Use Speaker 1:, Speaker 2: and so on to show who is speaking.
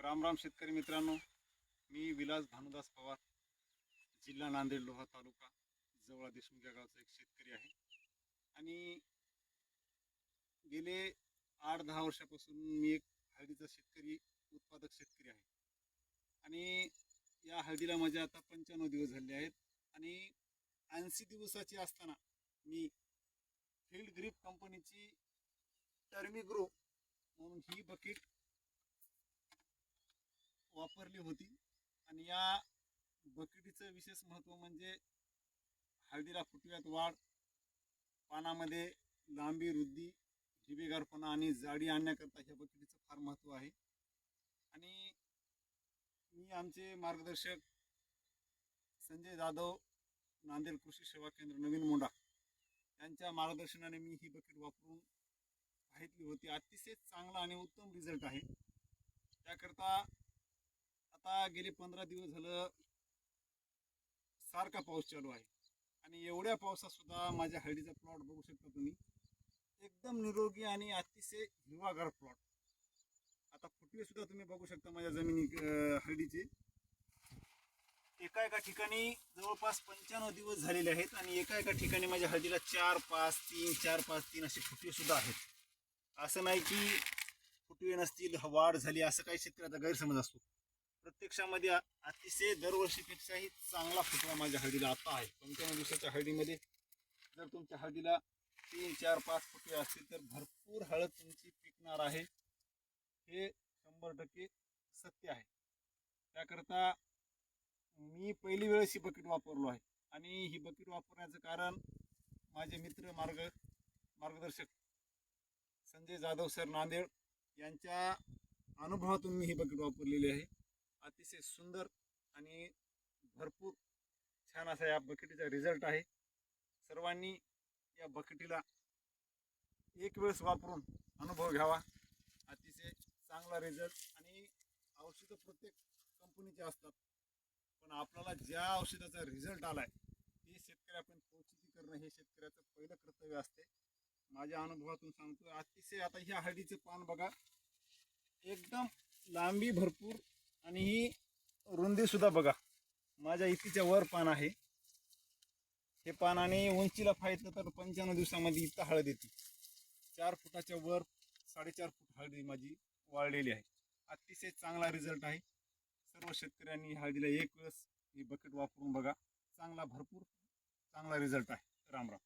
Speaker 1: राम राम शेतकरी मित्रांनो मी विलास भानुदास पवार जिल्हा नांदेड लोहा तालुका जवळा देशमुख या गावचा एक शेतकरी आहे. आणि गेले आठ दहा वर्षापासून मी एक हळदीचा शेतकरी उत्पादक शेतकरी आहे. आणि या हळदीला माझे आता पंच्याण्णव दिवस झाले आहेत. आणि ऐंशी दिवसाची असताना मी फील्ड ग्रीप कंपनीची टर्मी ग्रो म्हणून ही बकेट वापरली होती. आणि या बकेटीचं विशेष महत्त्व म्हणजे हळदीला फुटव्यात वाढ पानामध्ये लांबी वृद्धी हिबेगारपणा आणि जाडी आणण्याकरता ह्या बकेटीचं फार महत्त्व आहे. आणि मी आमचे मार्गदर्शक संजय जाधव नांदेड कृषी सेवा केंद्र नवीन मोंडा यांच्या मार्गदर्शनाने मी ही बकेट वापरून पाहितली होती. अतिशय चांगला आणि उत्तम रिझल्ट आहे. त्याकरता आता गेले पंधरा दिवस झालं सारखा पाऊस चालू आहे. आणि एवढ्या पावसात सुद्धा माझ्या हळदीचा प्लॉट बघू शकता तुम्ही. एकदम निरोगी आणि अतिशय हिरवागार प्लॉट आता फुटवे सुद्धा तुम्ही बघू शकता माझ्या जमिनी हळदीचे. एका एका ठिकाणी जवळपास पंच्याण्णव दिवस झालेले आहेत आणि एका एका ठिकाणी माझ्या हळदीला चार पाच तीन चार पाच तीन असे फुटवे सुद्धा आहेत. असं नाही की फुटवे नसतील वाढ झाली असं काही शेतकऱ्याचा गैरसमज असतो. प्रत्यक्षामध्ये अतिशय दरवर्षीपेक्षाही चांगला फुटवा माझ्या हळदीला आता आहे. पंच्याण्णव दिवसाच्या हळदीमध्ये जर तुमच्या हळदीला तीन चार पाच फुटे असतील तर भरपूर हळद तुमची पिकणार आहे. हे शंभर टक्के सत्य आहे. त्याकरता मी पहिली वेळेस ही बकेट वापरलो आहे. आणि ही बकेट वापरण्याचं कारण माझे मित्र मार्ग मार्गदर्शक संजय जाधव सर नांदेड यांच्या अनुभवातून मी ही बकेट वापरलेली आहे. अतिशय सुंदर आणि भरपूर छान असा या बकेटीचा रिझल्ट आहे. सर्वांनी या बकेटीला एक वेळेस वापरून अनुभव घ्यावा. अतिशय चांगला रिझल्ट आणि औषधं प्रत्येक कंपनीचे असतात. पण आपल्याला ज्या औषधाचा रिझल्ट आहे ते शेतकऱ्यापर्यंत पोचिती करणं हे शेतकऱ्याचं पहिलं कर्तव्य असते. माझ्या अनुभवातून सांगतो अतिशय आता ह्या हळदीचे पान बघा एकदम लांबी भरपूर आणि ही रुंदी सुद्धा बघा. माझ्या इतीच्या वर पान आहे. हे पान आणि उंचीला फायतलं तर पंच्याण्णव दिवसामध्ये इथं हळद येते. चार फुटाच्या वर साडेचार फूट हळदी माझी वाळलेली आहे. अतिशय चांगला रिझल्ट आहे. सर्व शेतकऱ्यांनी हळदीला एक वेळेस ही बकेट वापरून बघा. चांगला भरपूर चांगला रिझल्ट आहे. राम राम.